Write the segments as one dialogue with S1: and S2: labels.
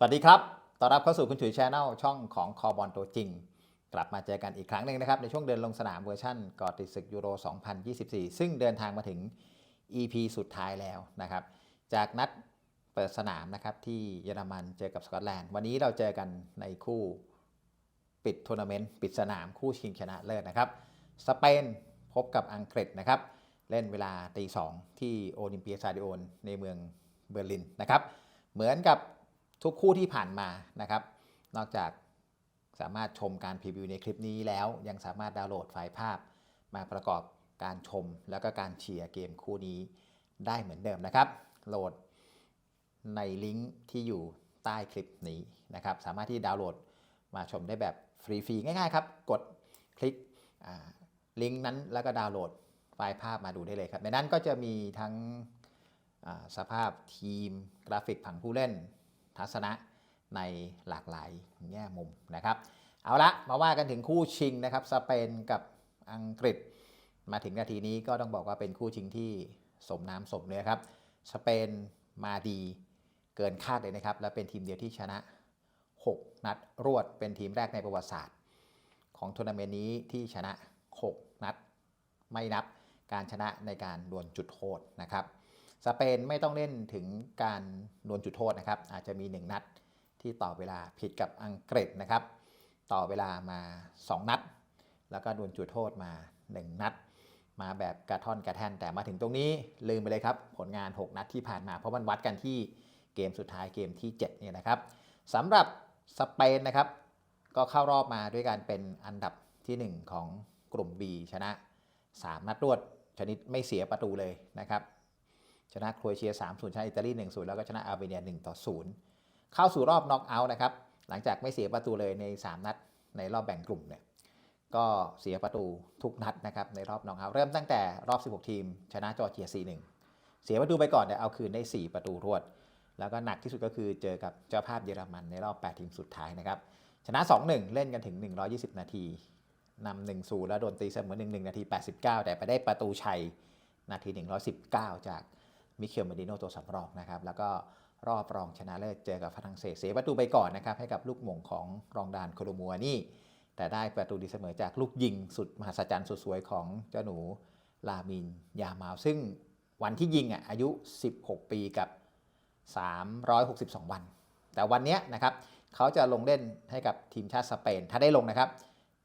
S1: สวัสดีครับ ต้อนรับเข้าสู่คุณฉุยชาแนลช่องของคอบอลตัวจริง กลับมาเจอกันอีกครั้งหนึ่งนะครับ ในช่วงเดินลงสนามเวอร์ชั่นก่อติดศึกยูโร 2024 ซึ่งเดินทางมาถึง EP สุดท้ายแล้วนะครับ จากนัดเปิดสนามนะครับที่เยอรมันเจอกับสกอตแลนด์ วันนี้เราเจอกันในคู่ปิดทัวร์นาเมนต์ปิดสนามคู่ชิงชนะเลิศนะครับ สเปนพบกับอังกฤษนะครับ เล่นเวลาตีสองที่โอลิมเปียสตาดิโอนในเมืองเบอร์ลินนะครับ เหมือนกับ ทุกคู่ที่ผ่านมานะครับ นอกจากสามารถชมการพรีวิวในคลิปนี้แล้ว ยังสามารถดาวน์โหลดไฟล์ภาพ มาประกอบการชมแล้วก็การเชียร์เกมคู่นี้ได้เหมือนเดิมนะครับ โหลดในลิงก์ที่อยู่ใต้คลิปนี้นะครับ สามารถที่ดาวน์โหลดมาชมได้แบบฟรีๆง่ายๆครับ กดคลิกลิงก์นั้นแล้วก็ดาวน์โหลดไฟล์ภาพมาดูได้เลยครับ ในนั้นก็จะมีทั้งสภาพทีมกราฟิกผังผู้เล่น ทัศนะในหลากหลายแง่มุมนะครับ เอาละมาว่ากันถึงคู่ชิงนะครับสเปนกับอังกฤษ มาถึงนาทีนี้ก็ต้องบอกว่าเป็นคู่ชิงที่สมน้ำสมเนื้อครับสเปนมาดีเกินคาดเลยนะครับ และเป็นทีมเดียวที่ชนะ 6 นัดรวดเป็นทีมแรกในประวัติศาสตร์ ของทัวร์นาเมนต์นี้ที่ชนะ 6 นัดไม่นับการชนะในการดวลจุดโทษนะครับ สเปนไม่ต้องเล่นถึงการดวลจุดโทษนะครับ อาจจะมี 1 นัดที่ต่อเวลาผิดกับอังกฤษนะครับ ต่อเวลามา 2 นัด แล้วก็ดวลจุดโทษมา 1 นัด มาแบบกระท่อนกระแท่นแต่มาถึงตรงนี้ลืมไปเลยครับ ผลงาน 6 นัดที่ผ่านมาเพราะมันวัดกันที่เกมสุดท้ายเกมที่ 7 เนี่ยนะครับสำหรับสเปนนะครับ ก็เข้ารอบมาด้วยการเป็นอันดับทีหนึ่1 ของกลุ่ม B ชนะ 3 นัดรวดชนิดไม่เสียประตูเลยนะครับ นะโครเอเชีย3-0ชนะอิตาลี1-0 แล้วก็ชนะอาร์เมเนีย1-0เข้าสู่รอบน็อกเอาท์นะครับ หลังจากไม่เสียประตูเลยใน 3 นัดในรอบแบ่งกลุ่มเนี่ย ก็เสียประตูทุกนัดนะครับในรอบน็อกเอาท์เริ่มตั้งแต่รอบ 16 ทีม ชนะจอร์เจีย 4-1 เสียประตูไปก่อนแต่เอาคืนได้ 4 ประตูรวด แล้วก็หนักที่สุดก็คือเจอกับเจ้าภาพเยอรมันในรอบ 8 ทีมสุดท้ายนะครับ ชนะ 2-1 เล่นกันถึง 120 นาทีนำ1-0แล้วโดนตีเสมอ1-1นาที 89 แต่ไปได้ประตูชัยนาที 119 จาก มิเคลเมดิโนตัวสำรองนะครับ แล้วก็รอบรองชนะเลิศเจอกับฝรั่งเศสเสียประตูไปก่อนนะครับ ให้กับลูกหม่งของรองดานโคโลมัวนี่ แต่ได้ประตูดีเสมอจากลูกยิงสุดมหัศจรรย์สุดสวยของเจ้าหนูลามินยามาลซึ่งวันที่ยิงอะอายุ 16 ปีกับ 362 วัน แต่วันเนี้ยนะครับเขาจะลงเล่นให้กับทีมชาติสเปน ถ้าได้ลงนะครับ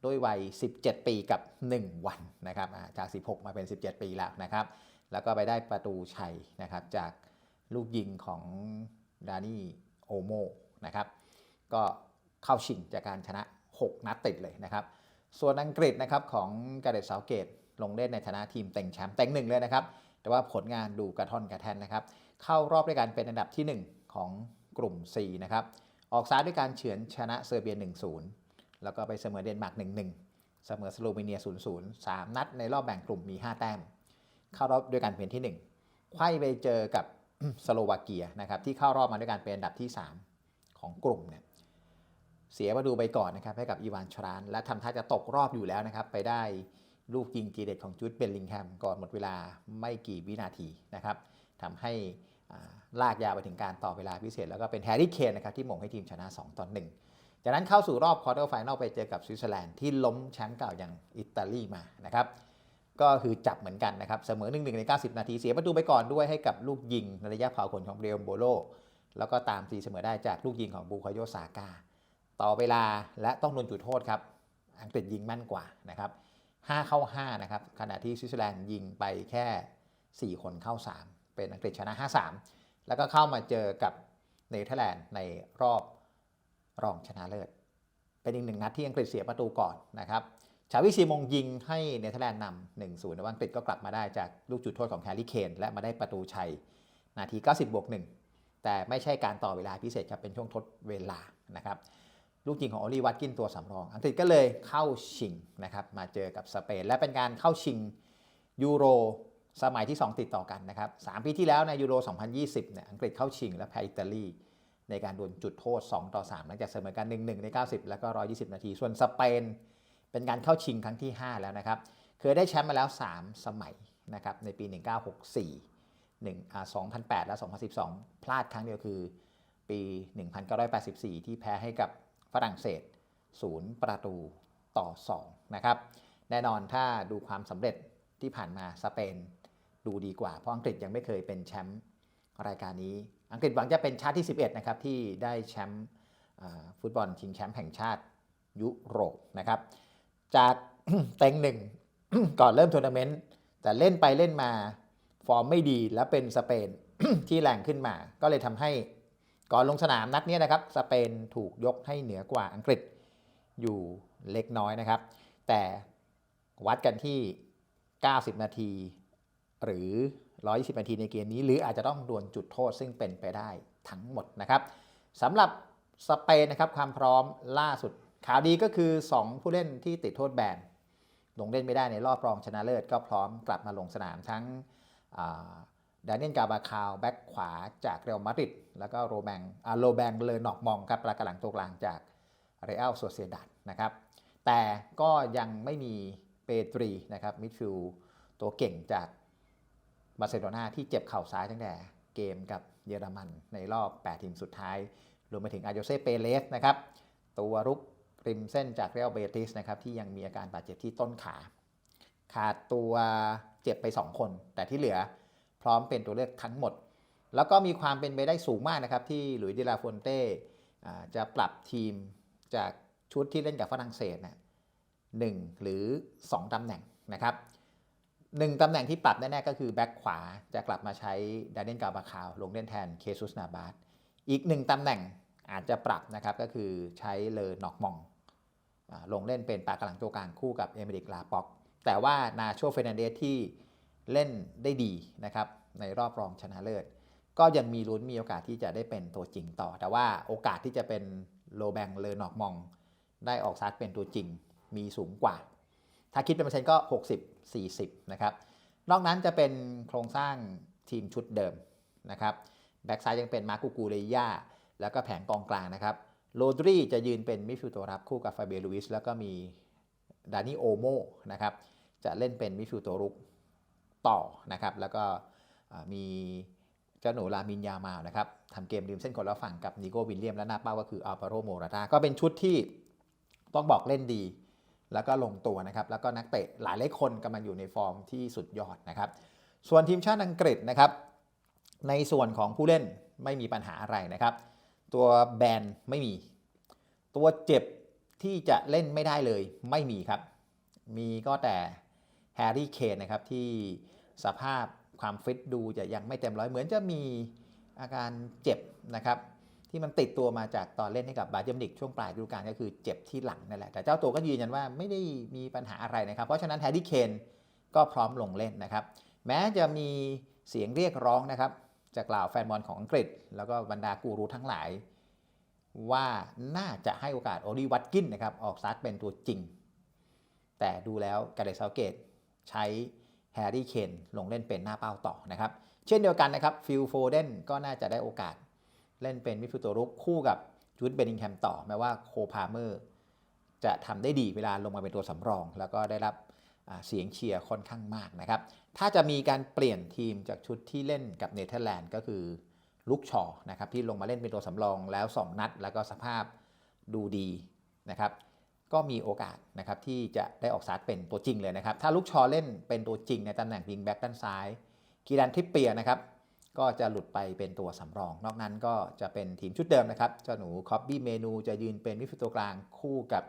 S1: ด้วยวัย 17 ปีกับ 1 วันนะครับจาก 16 มาเป็น 17 ปีแล้วนะครับ แล้วก็ไปได้ประตูชัยนะครับจากลูกยิงของดานี่โอโมนะครับก็เข้าชิงจากการชนะ 6 นัดติดเลยนะครับ ส่วนอังกฤษนะครับของกาเดตเซาเกตลงเล่นในฐานะทีมเต็งแชมป์เต็งหนึ่งเลยนะครับ แต่ว่าผลงานดูกระท่อนกระแทนนะครับ เข้ารอบด้วยการเป็นอันดับที่ 1 ของกลุ่ม 4 นะครับ ออกซ้ายด้วยการเฉือนชนะเซอร์เบีย 1-0 แล้วก็ไปเสมอเดนมาร์ก 1-1 เสมอสโลวีเนีย 0-0 3 นัดในรอบแบ่งกลุ่มมี 5 แต้ม เข้ารอบด้วยการเป็นที่ 1ไขว้ไปเจอกับสโลวาเกียนะครับที่เข้ารอบมาด้วยการเป็นอันดับที่ 3 ของกลุ่มเนี่ยเสียประตูไปก่อนนะครับให้กับอีวานชราน และทำท่าจะตกรอบอยู่แล้วนะครับ ไปได้ลูกยิงกีเด็ดของจูดเบลลิงแฮมก่อนหมดเวลาไม่กี่วินาทีนะครับทำให้ลากยาวไปถึงการต่อเวลาพิเศษ แล้วก็เป็นแฮร์รี่เคนนะครับที่หม่งให้ทีมชนะ 2ต่อ1จากนั้นเข้าสู่รอบควอเตอร์ไฟนอลไปเจอกับสวิตเซอร์แลนด์ที่ล้มแชมป์เก่าอย่างอิตาลีมานะครับ ก็คือจับเหมือนกันนะครับ เสมอ1-1ใน90 นาทีเสียประตูไปก่อนด้วยให้กับลูกยิงในระยะเผาขนของเรียมโบโล แล้วก็ตามตีเสมอได้จากลูกยิงของบูคายโยซาก้าต่อเวลาและต้องโดนจุดโทษครับ อังกฤษยิงแม่นกว่านะครับ5เข้า 5 นะครับ ขณะที่สวิตเซอร์แลนด์ยิงไปแค่ 4 คนเข้า 3 เป็นอังกฤษชนะ 5-3 แล้วก็เข้ามาเจอกับเนเธอร์แลนด์ในรอบรองชนะเลิศ เป็นอีกหนึ่งนัดที่อังกฤษเสียประตูก่อนนะครับ ชาวิซีมงยิงให้เนเธอร์แลนด์นำ1-0แต่ว่าอังกฤษก็กลับมาได้จากลูกจุดโทษของแฮร์รี่เคนและมาได้ประตูชัย นาที 90 บวก1แต่ไม่ใช่การต่อเวลาพิเศษครับเป็นช่วงทดเวลานะครับลูกยิงของโอลีวัตกินตัวสำรอง อังกฤษก็เลยเข้าชิงนะครับมาเจอกับสเปน และเป็นการเข้าชิงยูโรสมัยที่ 2 ติดต่อกันนะครับ3ปีที่แล้วในยูโร 2020เนี่ยอังกฤษเข้าชิงและแพ้อิตาลีในการดวลจุดโทษ 2 ต่อ 3 หลังจากเสมอกัน 1-1 ใน 90 แล้วก็ 120 นาที ส่วนสเปน เป็นการเข้าชิงครั้งที่ 5 แล้วนะครับ เคยได้แชมป์มาแล้ว 3 สมัยนะครับในปี 1964 1อ่า2008 และ 2012 พลาดครั้งเดียวคือ ปี 1984 ที่แพ้ให้กับฝรั่งเศส 0 ประตูต่อ 2 นะครับ แน่นอนถ้าดูความสำเร็จที่ผ่านมาสเปนดูดีกว่า เพราะอังกฤษยังไม่เคยเป็นแชมป์รายการนี้ อังกฤษหวังจะเป็นชาติที่ 11 นะครับที่ได้แชมป์ฟุตบอลชิงแชมป์แห่งชาติยุโรปนะครับ จากเต็งหนึ่งก่อนเริ่มทัวร์นาเมนต์แต่เล่นไปเล่นมาฟอร์มไม่ดีแล้วเป็นสเปนที่แรงขึ้นมา ก็เลยทำให้ก่อนลงสนามนัดนี้นะครับ สเปนถูกยกให้เหนือกว่าอังกฤษอยู่เล็กน้อยนะครับ แต่วัดกันที่ 90 นาที หรือ 120 นาทีในเกมนี้ หรืออาจจะต้องดวลจุดโทษซึ่งเป็นไปได้ทั้งหมดนะครับสำหรับสเปนนะครับความพร้อมล่าสุด ข่าวดีก็คือ 2 ผู้เล่นที่ติดโทษแบนลงเล่นไม่ได้ในรอบรองชนะเลิศก็พร้อมกลับมาลงสนามทั้งดานิเอลกาบาคาวแบ็กขวาจากเรอัลมาดริดแล้วก็โรแบงโรแบงเลอนอกมองครับประกหลังตัวกลางจากเรอัลโซเซดัดนะครับแต่ก็ยังไม่มีเปตรีนะครับมิดฟิลตัวเก่งจากบาร์เซโลนาที่เจ็บเข่าซ้ายตั้งแต่เกมกับเยอรมันในรอบ 8 ทีมสุดท้าย รวมไปถึงอาโยเซเปเลสนะครับตัวรุก ริมเส้นจากเรอัลเบติสนะครับที่ยังมีอาการบาดเจ็บที่ต้นขา ขาดตัวเจ็บไป 2 คน แต่ที่เหลือพร้อมเป็นตัวเลือกทั้งหมด แล้วก็มีความเป็นไปได้สูงมากนะครับ ที่หลุยส์เดลาฟอนเต้จะปรับทีมจากชุดที่เล่นกับฝรั่งเศสนะหนึ่งหรือ 2ตำแหน่งนะครับหนึ่งตำแหน่งที่ปรับแน่ๆก็คือแบ็คขวาจะกลับมาใช้ดานิเอลกาบาคาวลงเล่นแทนเคซุสนาบาสอีกหนึ่งตำแหน่งอาจจะปรับนะครับก็คือใช้เลอนอกมอง ลงเล่นเป็นปากกลังตัวกลางคู่กับเอเมริกลาป็อก แต่ว่านาโชเฟรนันเดสที่เล่นได้ดีนะครับในรอบรองชนะเลิศ ก็ยังมีลุ้นมีโอกาสที่จะได้เป็นตัวจริงต่อ แต่ว่าโอกาสที่จะเป็นโลแบงเลอนอกมอง ได้ออกซัดเป็นตัวจริงมีสูงกว่า ถ้าคิดเป็นเปอร์เซ็นต์ก็ 60 40 นะครับ นอกนั้นจะเป็นโครงสร้างทีมชุดเดิมนะครับแบ็กซ้ายยังเป็นมาร์กูกูเรย่าแล้วก็แผงกองกลางนะครับ โรดรีจะยืนเป็นมิดฟิลด์ตัวรับคู่กับฟาเบียลูอิสแล้วก็มีดานิโอโมนะครับจะเล่นเป็นมิดฟิลด์ตัวรุกต่อนะครับแล้วก็มีเจ้าหนูลามินยามานะครับทำเกมริมเส้นคนละฝั่งกับนิโก้วิลเลียมและหน้าเป้าก็คืออัลปาโรโมราตาก็เป็นชุดที่ต้องบอกเล่นดี แล้วก็ลงตัวนะครับแล้วก็นักเตะหลายหลายคนกำลังอยู่ในฟอร์มที่สุดยอดนะครับส่วนทีมชาติอังกฤษนะครับในส่วนของผู้เล่นไม่มีปัญหาอะไรนะครับ ตัวแบนไม่มี ตัวเจ็บที่จะเล่นไม่ได้เลยไม่มีครับ มีก็แต่แฮร์รี่เคนนะครับที่สภาพความฟิตดูจะยังไม่เต็มร้อยเหมือนจะมีอาการเจ็บนะครับ ที่มันติดตัวมาจากตอนเล่นให้กับบาเยร์มิวนิกช่วงปลายฤดูกาลก็คือเจ็บที่หลังนั่นแหละแต่เจ้าตัวก็ยืนยันว่าไม่ได้มีปัญหาอะไรนะครับ เพราะฉะนั้นแฮร์รี่เคนก็พร้อมลงเล่นนะครับ แม้จะมีเสียงเรียกร้องนะครับ จากเหล่าแฟนบอลของอังกฤษ แล้วก็บรรดากูรูทั้งหลาย ว่าน่าจะให้โอกาสโอลีวัตกินนะครับออกซัดเป็นตัวจริง แต่ดูแล้วกาเดซาเกตใช้แฮร์รี่เคนลงเล่นเป็นหน้าเป้าต่อนะครับ เช่นเดียวกันนะครับฟิลโฟเดนก็น่าจะได้โอกาสเล่นเป็นมิดฟิลด์ตัวรุกคู่กับจูดเบนนิงแฮมต่อแม้ว่าโคพาเมอร์จะทำได้ดีเวลาลงมาเป็นตัวสำรอง แล้วก็ได้รับ เสียงเชียร์ค่อนข้างมากนะครับ ถ้าจะมีการเปลี่ยนทีมจากชุดที่เล่นกับเนเธอร์แลนด์ก็คือลุกชอนะครับที่ลงมาเล่นเป็นตัวสำรองแล้ว 2 นัด แล้วก็สภาพดูดีนะครับก็มีโอกาสนะครับที่จะได้ออกสตาร์ทเป็นตัวจริงเลยนะครับ ถ้าลุกชอเล่นเป็นตัวจริงในตำแหน่งวิงแบ็กด้านซ้ายกีรันทิปเปียร์นะครับก็จะหลุดไปเป็นตัวสำรอง นอกนั้นก็จะเป็นทีมชุดเดิมนะครับเจ้าหนูคอบบี้เมนูจะยืนเป็นมิดฟิลด์ตัวกลางคู่กับ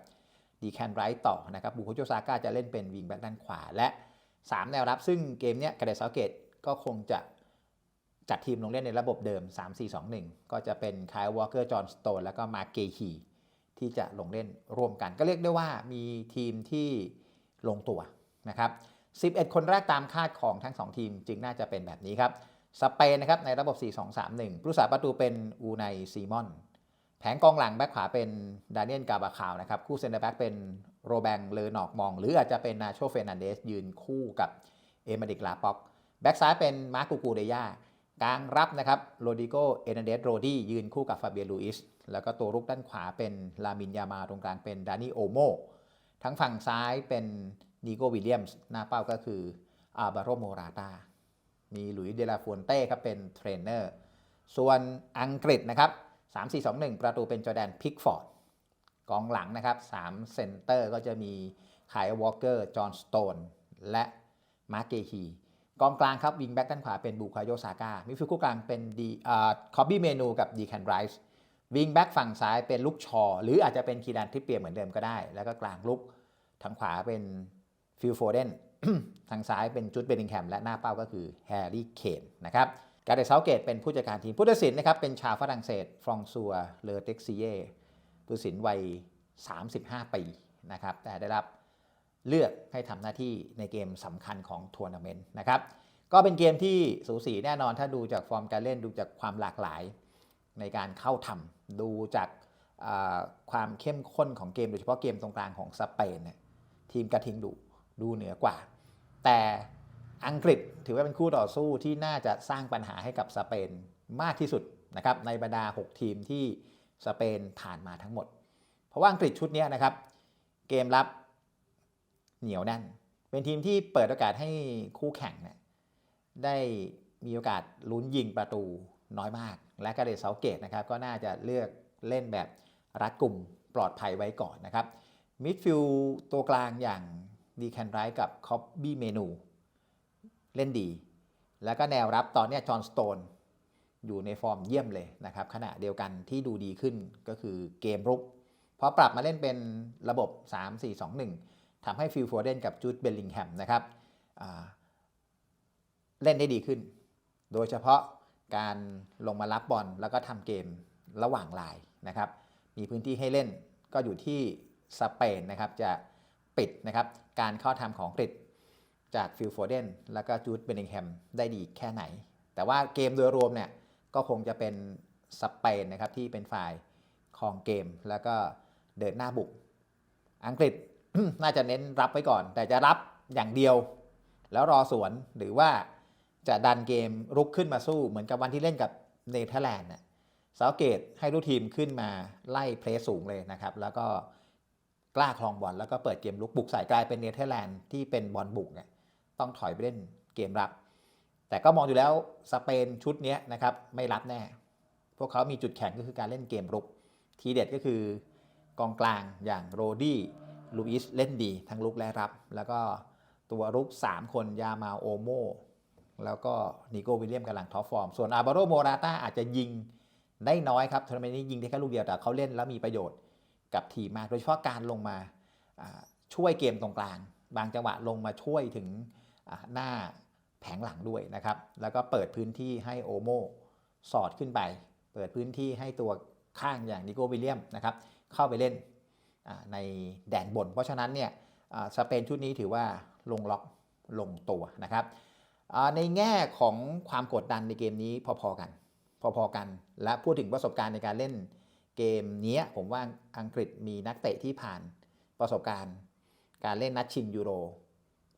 S1: ดีแคนไรท์ต่อนะครับบูโคโจซาก้าจะเล่นเป็นวิงแบ็กด้านขวา และ 3 แนวรับ ซึ่งเกมเนี้ยกระเดซาเกตก็คงจะจัดทีมลงเล่นในระบบเดิม 3-4-2-1 ก็จะเป็นคายวอลเกอร์จอห์นสโตนแล้วก็มาเกฮีที่จะลงเล่นร่วมกัน ก็เรียกได้ว่ามีทีมที่ลงตัวนะครับ 11 คนแรกตามคาดของทั้ง 2 ทีมจึงน่าจะเป็นแบบนี้ครับ สเปนนะครับในระบบ 4-2-3-1 ผู้สาประตูเป็นอูไนซีมอน แผงกองหลังแบ็คขวาเป็นดานิเอลกาบาคาวนะครับ คู่เซนเตอร์แบ็กเป็นโรแบงเลอนอกมอง หรืออาจจะเป็นนาโชเฟนันเดสยืนคู่กับเอมาดิกลาป็อกแบ็กซ้ายเป็นมาร์กูกูเดย่ากลางรับนะครับโรดิโกเอเนเดสโรดี้ยืนคู่กับฟาเบียลูอิสแล้วก็ตัวรุกด้านขวาเป็นลามินยามาตรงกลางเป็นดานิโอโมทั้งฝั่งซ้ายเป็นนิโกวิลเลียมส์หน้าเป้าก็คืออาบาโรโมราตามีหลุยส์เดลาฟวนเต้ครับเป็นเทรนเนอร์ส่วนอังกฤษนะครับ 3-4-2-1 ประตูเป็นจอแดนพิกฟอร์ดกองหลังนะครับ3เซนเตอร์ก็จะมีไคลวอลเกอร์ จอห์นสโตน และมาร์เกฮี กองกลางครับวิงแบ็กด้านขวาเป็นบูคาโยซาก้ามิดฟิลด์คู่กลางเป็นดีคอบบี้เมนูกับดีแคนไรส์วิงแบ็กฝั่งซ้ายเป็นลูกชอ หรืออาจจะเป็นคีดันทิปเปียเหมือนเดิมก็ได้ แล้วก็กลางลุกทางขวาเป็นฟิลโฟเดนทางซ้ายเป็นจุดเบนิงแฮมและหน้าเป้าก็คือแฮร์รี่เคนนะครับ การเดซาเกตเป็นผู้จัดการทีมผู้ตัดสินนะครับเป็นชาวฝรั่งเศส ฟรองซัวเลอเต็กซิเย่ผู้ตัดสินวัย 35 ปีนะครับแต่ได้รับเลือกให้ทำหน้าที่ในเกมสำคัญของทัวร์นาเมนต์นะครับก็เป็นเกมที่สูสีแน่นอนถ้าดูจากฟอร์มการเล่นดูจากความหลากหลายในการเข้าทำดูจากความเข้มข้นของเกม โดยเฉพาะเกมตรงกลางของสเปนเนี่ยทีมกระทิงดุดูเหนือกว่า แต่ อังกฤษถือว่าเป็นคู่ต่อสู้ที่น่าจะสร้างปัญหาให้กับสเปนมากที่สุดนะครับในบรรดา 6 ทีมที่สเปนผ่านมาทั้งหมด เพราะว่าอังกฤษชุดนี้นะครับ เกมรับเหนียวแน่น เป็นทีมที่เปิดโอกาสให้คู่แข่งเนี่ยได้มีโอกาสลุ้นยิงประตูน้อยมาก และกาเดเซาเกตนะครับก็น่าจะเลือกเล่นแบบรัดกลุ่มปลอดภัยไว้ก่อนนะครับมิดฟิลด์ตัวกลางอย่างดีแคนไรกับคอบบี้เมนู เล่นดี แล้วก็แนวรับตอนนี้จอห์นสโตนอยู่ในฟอร์มเยี่ยมเลยนะครับขณะเดียวกันที่ดูดีขึ้นก็คือเกมรุกพอปรับมาเล่นเป็นระบบ 3-4-2-1ทำให้ฟิลโฟเดนกับจูดเบลลิงแฮมนะครับเล่นได้ดีขึ้น โดยเฉพาะการลงมารับบอลแล้วก็ทำเกมระหว่างลายนะครับ มีพื้นที่ให้เล่นก็อยู่ที่สเปนนะครับจะปิดนะครับการเข้าทำของอังกฤษ จากฟิลโฟเดนแล้วก็จูดเบลลิงแฮมได้ดีแค่ไหน แต่ว่าเกมโดยรวมเนี่ยก็คงจะเป็นสเปนนะครับที่เป็นฝ่ายครองเกมแล้วก็เดินหน้าบุก อังกฤษน่าจะเน้นรับไว้ก่อน แต่จะรับอย่างเดียว แล้วรอสวนหรือว่าจะดันเกมรุกขึ้นมาสู้เหมือนกับวันที่เล่นกับเนเธอร์แลนด์น่ะเซาเกตให้ลูกทีมขึ้นมาไล่เพลสสูงเลยนะครับ แล้วก็กล้าคลองบอลแล้วก็เปิดเกมลุกบุกใส่กลายเป็นเนเธอร์แลนด์ที่เป็นบอลบุกเนี่ย ต้องถอยไปเล่นเกมรับ แต่ก็มองอยู่แล้วสเปนชุดนี้นะครับไม่รับแน่ พวกเขามีจุดแข็งก็คือการเล่นเกมรุก ทีเด็ดก็คือกองกลางอย่างโรดี้ลูอิสเล่นดี ทั้งลุกและรับ แล้วก็ตัวรุก 3 คนยามาโอโมแล้วก็นิโกวิลเลียมกำลังท็อปฟอร์ม ส่วนอาบาโรโมราต้าอาจจะยิงได้น้อยครับทัวร์นาเมนต์นี้ยิงได้แค่ลูกเดียวแต่เขาเล่นแล้วมีประโยชน์กับทีมมาก โดยเฉพาะการลงมาช่วยเกมตรงกลาง บางจังหวะลงมาช่วยถึง หน้าแผงหลังด้วยนะครับ แล้วก็เปิดพื้นที่ให้โอโมสอดขึ้นไป เปิดพื้นที่ให้ตัวข้างอย่างนิโกวิลเลียมนะครับเข้าไปเล่นในแดนบน เพราะฉะนั้นเนี่ยสเปนชุดนี้ถือว่าลงล็อกลงตัวนะครับในแง่ของความกดดันในเกมนี้พอๆกัน พอๆกัน และพูดถึงประสบการณ์ในการเล่นเกมนี้ผมว่าอังกฤษมีนักเตะที่ผ่านประสบการณ์ การเล่นนัดชิงยูโร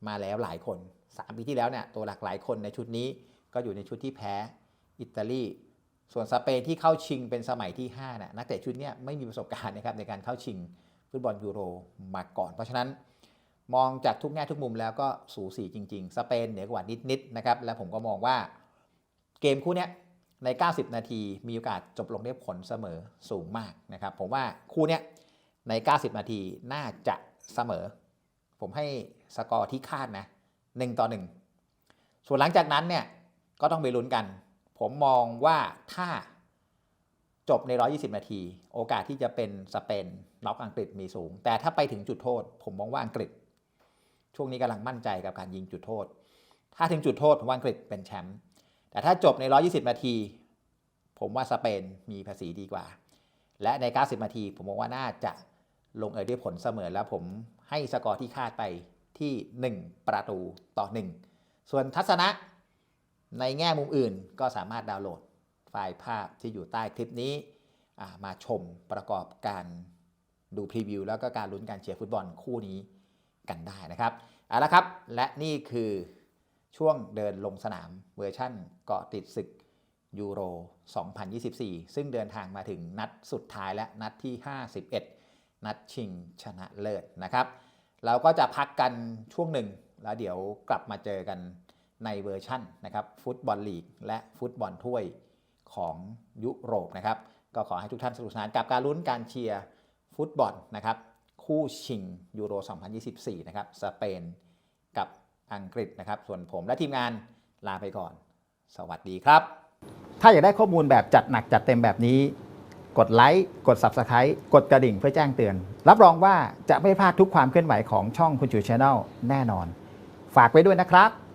S1: มาแล้วหลายคน 3 ปีที่แล้วเนี่ยตัวหลักหลายคนในชุดนี้ก็อยู่ในชุดที่แพ้อิตาลีส่วนสเปนที่เข้าชิงเป็นสมัยที่5น่ะนักเตะชุดนี้ไม่มีประสบการณ์นะครับในการเข้าชิงฟุตบอลยูโรมาก่อน เพราะฉะนั้นมองจากทุกแง่ทุกมุมแล้วก็สูสีจริง ๆ สเปนเหนือกว่านิดๆนะครับและผมก็มองว่าเกมคู่นี้ใน 90 นาทีมีโอกาสจบลงด้วยผลเสมอสูงมากนะครับผมว่าคู่นี้ใน 90 นาทีน่าจะเสมอ ผมให้สกอร์ที่คาดนะ 1 ต่อ 1 ส่วนหลังจากนั้นเนี่ยก็ต้องไปลุ้นกัน ผมมองว่าถ้าจบใน 120 นาที โอกาสที่จะเป็นสเปนน็อกอังกฤษมีสูง แต่ถ้าไปถึงจุดโทษ ผมมองว่าอังกฤษ ช่วงนี้กำลังมั่นใจกับการยิงจุดโทษ ถ้าถึงจุดโทษผมว่าอังกฤษเป็นแชมป์แต่ถ้าจบใน 120 นาที ผมว่าสเปนมีภาษีดีกว่า และใน 90 นาที ผมมองว่าน่าจะลงเอยด้วยผลเสมอแล้วผมให้สกอร์ที่คาดไป ที่ 1 ประตูต่อ 1 ส่วนทัศนะในแง่มุมอื่นก็สามารถดาวน์โหลดไฟล์ภาพที่อยู่ใต้คลิปนี้มาชมประกอบการดูพรีวิวแล้วก็การลุ้นการเชียร์ฟุตบอลคู่นี้กันได้นะครับเอาละครับ และนี่คือช่วงเดินลงสนามเวอร์ชั่นเกาะติดศึกยูโร 2024 ซึ่งเดินทางมาถึงนัดสุดท้ายและนัดที่ 51 นัดชิงชนะเลิศนะครับ เราก็จะพักกันช่วงหนึ่ง แล้วเดี๋ยวกลับมาเจอกันในเวอร์ชั่นนะครับฟุตบอลลีกและฟุตบอลถ้วยของยุโรปนะครับ ก็ขอให้ทุกท่านสนุกสนานกับการลุ้นการเชียร์ฟุตบอลนะครับ คู่ชิงยูโร 2024 นะครับ สเปนกับอังกฤษนะครับ ส่วนผมและทีมงานลาไปก่อน สวัสดีครับ ถ้าอยากได้ข้อมูลแบบจัดหนักจัดเต็มแบบนี้ กดไลค์กด Subscribe กดกระดิ่งเพื่อแจ้งเตือน รับรองว่าจะไม่พลาดทุกความเคลื่อนไหวของช่องคุณจูชาแนลแน่นอน ฝากไว้ด้วยนะครับ